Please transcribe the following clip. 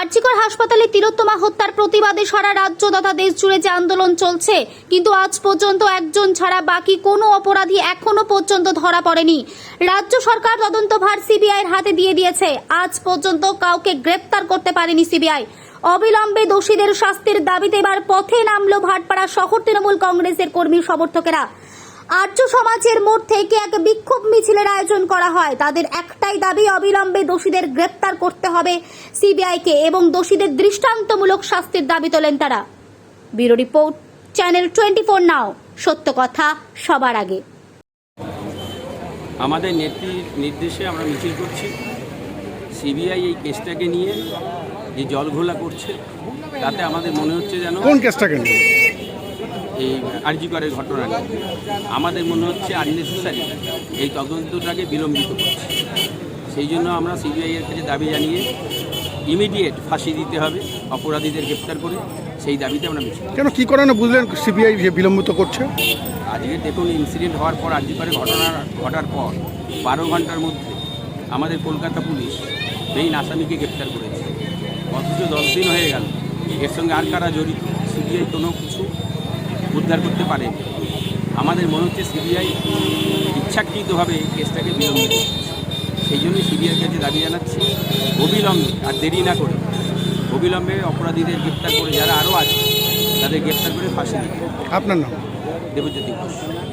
আরজিকর হাসপাতালে তিলোত্তমা হত্যার প্রতিবাদে সারা রাজ্য তথা দেশ জুড়ে যে আন্দোলন চলছে, কিন্তু আজ পর্যন্ত একজন ছাড়া বাকি কোনো অপরাধী এখনও পর্যন্ত ধরা পড়েনি। রাজ্য সরকার তদন্তভার সিবিআইয়ের হাতে দিয়ে দিয়েছে। আজ পর্যন্ত কাউকে গ্রেপ্তার করতে পারেনি সিবিআই। অবিলম্বে দোষীদের শাস্তির দাবিতে এবার পথে নামলো ভাটপাড়া শহর তৃণমূল কংগ্রেসের কর্মী সমর্থকেরা। আর্য সমাজের মোড় থেকে এক বিক্ষোভ মিছিলের আয়োজন করা হয়। তাদের একটাই দাবি অবিলম্বে দোষীদের গ্রেপ্তার করতে হবে সিবিআইকে এবং দোষীদের দৃষ্টান্তমূলক শাস্তির দাবি তোলেন তারা। Bureau report channel twenty four now সত্য কথা সবার আগে। আমাদের নেত্রীর নির্দেশে আমরা মিছিল করছি। সিবিআই এই কেসটাকে নিয়ে যে জলঘোলা করছে তাতে আমাদের মনে হচ্ছে যেন কোন কেসটাকে নিয়ে? এই আরজিকরের ঘটনা নিয়ে। আমাদের মনে হচ্ছে আননেসেসারি। এই তদন্তটাকে বিলম্বিত করছে। সেই জন্য আমরা সিবিআইয়ের কাছে দাবি জানিয়ে ইমিডিয়েট ফাঁসি দিতে হবে অপরাধীদের গ্রেপ্তার করে সেই দাবিতে আমরা মিছিল কেন কী কারণে বুঝলেন সিবিআই যে বিলম্বিত করছে? আজকে দেখুন ইনসিডেন্ট হওয়ার পর আর্যিকরের ঘটনা ঘটার পর বারো ঘণ্টার মধ্যে আমাদের কলকাতা পুলিশ মেইন আসামিকে গ্রেপ্তার করেছে। অথচ দশ দিন হয়ে গেল। এর সঙ্গে আর কারা জড়িত? সিবিআই কোনো কিছু উদ্ধার করতে পারে। আমাদের মনে হচ্ছে সিবিআই ইচ্ছাকৃতভাবে এই কেসটাকে বিলম্বিত সেই জন্যই সিবিআইয়ের কাছে দাবি জানাচ্ছি অবিলম্বে আর দেরি না করে অবিলম্বে অপরাধীদের গ্রেপ্তার করে যারা আরও আছে তাদের গ্রেপ্তার করে ফাঁসি দিতে আপনার নাম? দেবজ্যোতি ঘোষ।